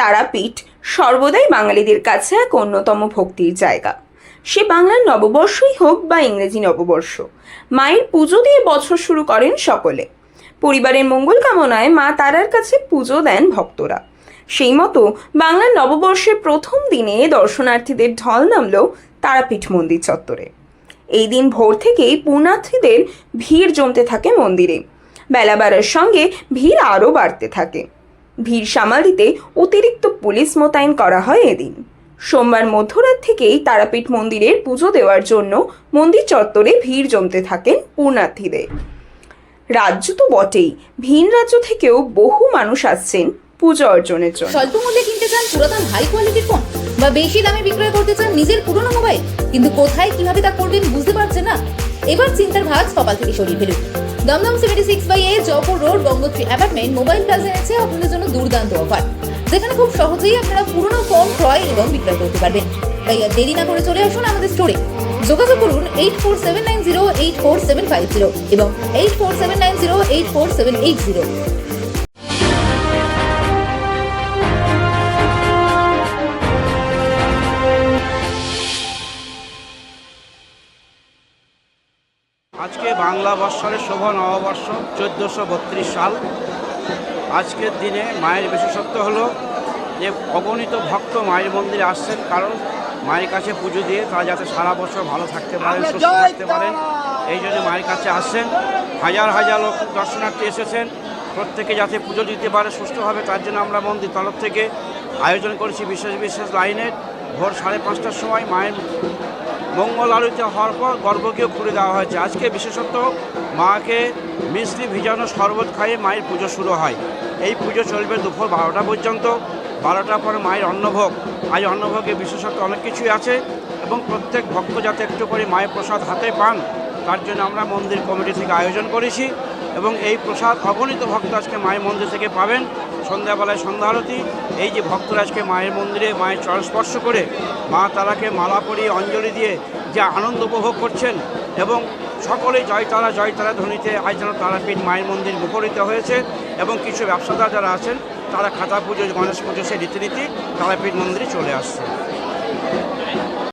তারাপীঠ সর্বদাই বাঙালিদের কাছে এক অন্যতম ভক্তির জায়গা। সে বাংলার নববর্ষই হোক বা ইংরেজি নববর্ষ, মায়ের পুজো দিয়ে বছর শুরু করেন সকলে। পরিবারের মঙ্গল কামনায় মা তারার কাছে পুজো দেন ভক্তরা। সেই মতো বাংলার নববর্ষের প্রথম দিনে দর্শনার্থীদের ঢল নামল তারাপীঠ মন্দির চত্বরে। এই দিন ভোর থেকেই পুণ্যার্থীদের ভিড় জমতে থাকে মন্দিরে। বেলা বাড়ার সঙ্গে ভিড় আরও বাড়তে থাকে। ভিড় সামাল দিতে অতিরিক্ত পুলিশ মোতায়েন করা হয় এদিন। সোমবার মধ্যরাত থেকেই তারাপীঠ মন্দিরের পুজো দেওয়ার জন্য মন্দির চত্বরে ভিড় জমতে থাকেন পুণ্যার্থীদের। রাজ্য তো বটেই, ভিন রাজ্য থেকেও বহু মানুষ আসছেন পুজো অর্জনের জন্য। স্বল্প মূল্যে কিনতে চান পুরাতন হাই কোয়ালিটির ফোন বা বেশি দামে বিক্রয় করতে চান নিজের পুরনো মোবাইল কিন্তু কোথায় কীভাবে তা করবেন বুঝতে পারছেন না? এবার চিন্তার ভাগ কপাল থেকে সরিয়ে ফেলুন। Dumdum seventy six by A, Jaipur road, Gangotri apartment, mobile plaza এনেছে আপনাদের জন্য দুর্দান্ত অফার। যেখানে খুব সহজেই আপনারা পুরনো ফোন ক্রয় এবং বিক্রয় করতে পারবেন। তাই আর দেরি না করে চলে আসুন আমাদের স্টোরে যোগাযোগ করুন eight four seven nine zero eight four seven five zero এবং eight four seven nine zero eight four seven eight zero আজকে বাংলা বৎসরের শুভ নববর্ষ চোদ্দোশো বত্রিশ সাল। আজকের দিনে মায়ের বিশেষত্ব হলো যে অগণিত ভক্ত মায়ের মন্দিরে আসছেন কারণ মায়ের কাছে পুজো দিয়ে তারা যাতে সারা বছর ভালো থাকতে পারেন সুস্থ থাকতে পারেন এই জন্য মায়ের কাছে আসছেন। হাজার হাজার লোক দর্শনার্থী এসেছেন। প্রত্যেকে যাতে পুজো দিতে পারে সুস্থভাবে তার জন্য আমরা মন্দির তরফ থেকে আয়োজন করেছি বিশেষ বিশেষ লাইনের ভোর সাড়ে পাঁচটার সময় মায়ের মঙ্গল আলোচিত হওয়ার পর গর্ভকেও খুলে দেওয়া হয়েছে। আজকে বিশেষত মাকে মিষ্টি ভিজানো শরবত খাইয়ে মায়ের পুজো শুরু হয়। এই পুজো চলবে দুপুর বারোটা পর্যন্ত। বারোটার পর মায়ের অন্নভোগ। আজ অন্নভোগে বিশেষত অনেক কিছুই আছে এবং প্রত্যেক ভক্ত যাতে একটু করে মায়ের প্রসাদ হাতে পান, তার জন্য আমরা মন্দির কমিটি থেকে আয়োজন করেছি। এবং এই প্রসাদ অগণিত ভক্ত আজকে মায়ের মন্দির থেকে পাবেন। সন্ধ্যাবেলায় সন্ধ্যা আরতি, এই যে ভক্তরা আজকে মায়ের মন্দিরে মায়ের চরণ স্পর্শ করে, মা তারাকে মালা পরিয়ে অঞ্জলি দিয়ে যে আনন্দ উপভোগ করছেন এবং সকলেই জয়তারা জয়তারা ধ্বনিতে আজ যেন তারাপীঠ মায়ের মন্দির মুখরিত হয়েছে এবং কিছু ব্যবসাদার যারা আছেন, তারা খাতা পুজো, গণেশ পুজো, সেই রীতিনীতি তারাপীঠ মন্দিরে চলে আসছে।